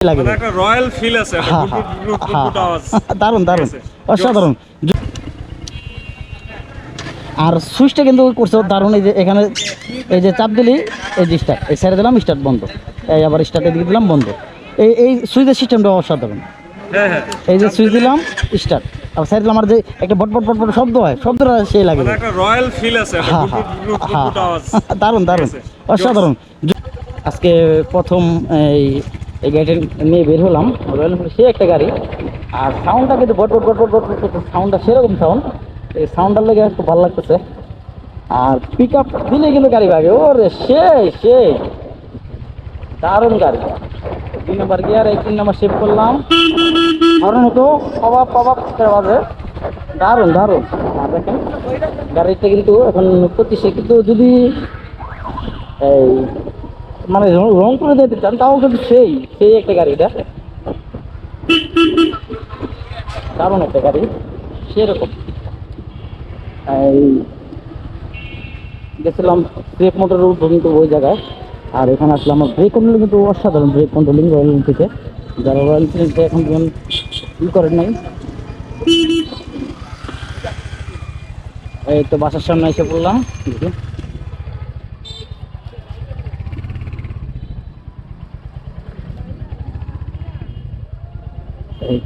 লাগে। মানে একটা রয়্যাল ফিল আছে একটা হ্যাঁ, হ্যাঁ, ঠিক আছে। অসাধারণ। আর সুইচটা কিন্তু করছে দারুণ এই যে এখানে এই যে চাপ দিলি এই যে স্টার্ট এই সাইডে দিলাম স্টার্ট বন্ধ। এই আবার স্টার্টে দিকে দিলাম বন্ধ। এই এই সুইচের সিস্টেমটা অসাধারণ। হ্যাঁ হ্যাঁ। এই যে সুইচ দিলাম স্টার্ট আর সাইড দিলাম আমার যে একটা বট বট বট বট শব্দ হয় শব্দটা সেই লাগে। মানে একটা রয়্যাল ফিল আছে হ্যাঁ, হ্যাঁ, দারুণ দারুণ। অসাধারণ। আজকে প্রথম এই এই গাড়িটা নিয়ে বের হলাম। রয়্যাল এনফিল্ড সে একটা গাড়ি। আর সাউন্ডটা কিন্তু বট বট বট বট বট সাউন্ডটা সেরকম সাউন্ড এই সাউন্ডটার লেগে খুব ভালো লাগতেছে। আর পিক আপ দিলে কিন্তু গাড়ি ভাগে। ওরে সেই সেই। দারুণ গাড়ি। দুই নম্বর গিয়ার এই তিন নম্বর সেভ করলাম। হরণ হতো অভাব অভাব বাজে। দারুণ দারুণ। আর দেখেন গাড়িটা কিন্তু এখন পঁচিশে কিন্তু যদি এই মানে রং- রং করে দিতে চান, তাও কিন্তু সেই সেই একটা গাড়ি এটা দারুণ একটা গাড়ি, সেরকম। এই, গেছিলাম ব্রেক মোটরের উদ্বোধন তো ওই জায়গায়। আর এখানে আসলে আমার ব্রেক কন্ট্রোলিং কিন্তু অসাধারণ ব্রেক কন্ট্রোলিং রয়্যাল থেকে। যারা রয়্যাল এনফিল্ডে এখন পর্যন্ত ই করেন নাই। এই তো বাসার সামনে এসে পড়লাম।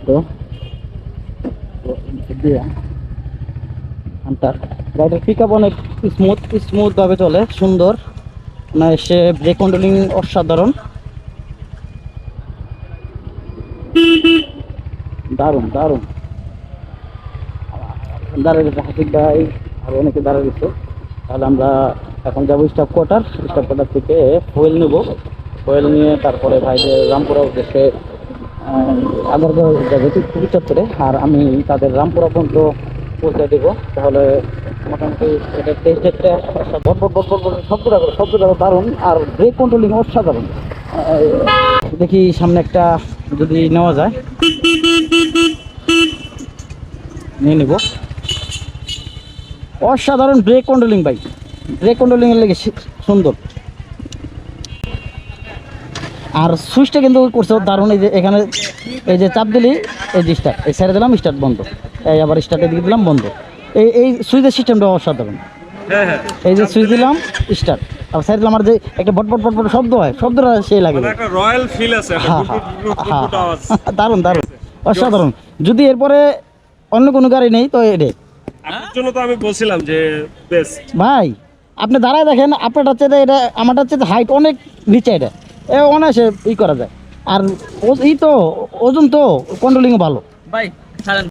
তো দিয়া হান্টার পিক আপ অনেক স্মুথ স্মুথ ভাবে চলে, সুন্দর। মানে সে ব্রেক কন্ট্রোলিং অসাধারণ। দারুণ দারুণ। দাঁড়িয়ে হাসিক ভাই, আর অনেকে দাঁড়িয়ে গেছে তাহলে আমরা এখন যাব স্টাফ কোয়ার্টার স্টাফ কোয়ার্টার থেকে ফুয়েল নেব। ফুয়েল নিয়ে তারপরে ভাইদের রামপুরা উদ্দেশ্যে আগারগাঁও যাবে কুড়ি চত্বরে, আর আমি তাদের রামপুরা পর্যন্ত পৌঁছে দেবো। তাহলে মোটামুটি এটা টেস্ট ডেটটা শব্দটা করে শব্দটা দারুণ, আর ব্রেক কন্ট্রোলিং অসাধারণ দেখি সামনে একটা যদি নেওয়া যায়। নিয়ে নেব। অসাধারণ brake controlling bike brake controlling এর লেগে সুন্দর। আর সুইচটা কিন্তু করছে দারুণ এই যে এখানে এই যে চাপ দিলি এই যে স্টার্ট এই সাইডে দিলাম স্টার্ট বন্ধ। এই আবার স্টার্টে দিয়ে দিলাম বন্ধ। এই এই সুইচের সিস্টেমটা অসাধারণ। হ্যাঁ হ্যাঁ। এই যে সুইচ দিলাম স্টার্ট আর সাইড দিলাম আমার যে একটা বট বট বট বট শব্দ হয় শব্দটা সেই লাগে। মানে একটা রয়্যাল ফিল আছে হ্যাঁ হ্যাঁ দারুণ দারুণ অসাধারণ। যদি এরপরে অন্য কোনো গাড়ি নেই তো এটাই আপনার জন্য তো আমি বলছিলাম যে বেস্ট ভাই আপনি দাঁড়ায় দেখেন আপনারটা হচ্ছে এটা আমারটা হচ্ছে হাইট অনেক নিচে এটা। এ অনায়াসে ই করা যায়। আর ই তো ওজন তো কন্ট্রোলিংও ভালো। ভাই